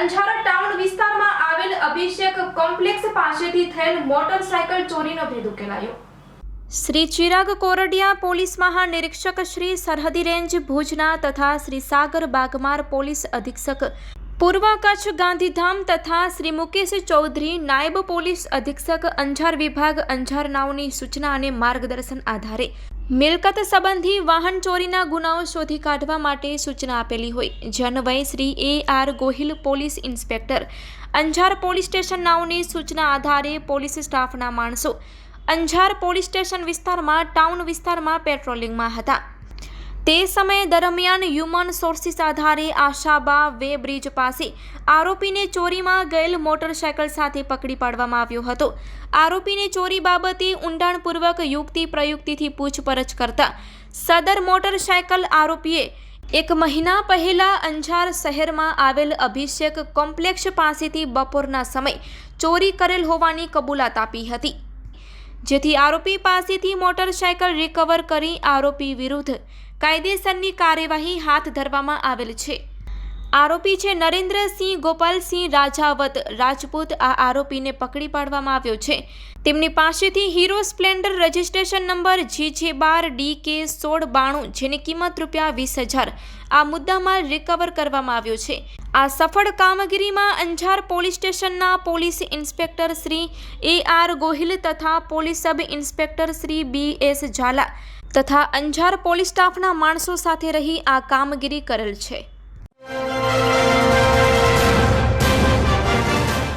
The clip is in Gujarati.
અંજાર ટાઉન વિસ્તારમાં આવેલ અભિષેક કોમ્પ્લેક્સ પાસેથી થયેલ મોટરસાયકલ ચોરીનો ભેદ ઉકેલાયો. શ્રી ચિરાગ કોરડિયા પોલીસ મહાનિરીક્ષક શ્રી સરહદી રેન્જ ભુજના તથા શ્રી સાગર બાગમાર પોલીસ અધિક્ષક પૂર્વ કચ્છ ગાંધીધામ તથા શ્રી મુકેશ ચૌધરી નાયબ પોલીસ અધિક્ષક અંજાર વિભાગ અંજાર નાઓની સૂચના અને માર્ગદર્શન આધારે મિલકત સંબંધી વાહન ચોરીના ગુનાઓ શોધી કાઢવા માટે સૂચના આપેલી હોય. જનવય Shri A R Gohil, police inspector. Anjar police station નાવની સૂચના આધારે પોલીસ સ્ટાફના માણસો. અંજાર પોલીસ સ્ટેશન વિસ્તારમાં, ટાઉન વિસ્તારમાં પેટ્રોલિંગમાં હતા. તે સમય દરમિયાન હ્યુમન સોર્સિસ આધારે આશાબા વે બ્રિજ પાસે આરોપીને ચોરીમાં ગયેલ મોટરસાયકલ સાથે પકડી પાડવામાં આવ્યો હતો. આરોપીને ચોરી બાબતે ઊંડાણપૂર્વક યુક્તિ પ્રયુક્તિથી પૂછપરછ કરતા સદર મોટરસાયકલ આરોપીએ એક મહિના પહેલા અંજાર શહેરમાં આવેલ અભિષેક કોમ્પ્લેક્ષ પાસેથી બપોરના સમય ચોરી કરેલ હોવાની કબૂલાત આપી હતી. જેથી આરોપી પાસેથી મોટરસાયકલ રિકવર કરી આરોપી વિરુદ્ધ કાયદેસરની કાર્યવાહી હાથ ધરવામાં આવેલ છે. આરોપી છે નરેન્દ્રસિંહ ગોપાલસિંહ રાજાવત. રાજપૂત આ આરોપીને પકડી પાડવામાં આવ્યો છે. તેમની પાસેથી Hero Splendor registration number G J બાર ડી કે સોળ બાણું, જેની કિંમત રૂપિયા વીસ હજાર, આ મુદ્દામાલ રિકવર કરવામાં આવ્યો છે. આ સફળ કામગીરીમાં અંજાર પોલીસ સ્ટેશનના police inspector Shri A R Gohil તથા police sub inspector Shri B S Jhala તથા અંજાર પોલીસ સ્ટાફના માણસો સાથે રહી આ કામગીરી કરેલ છે.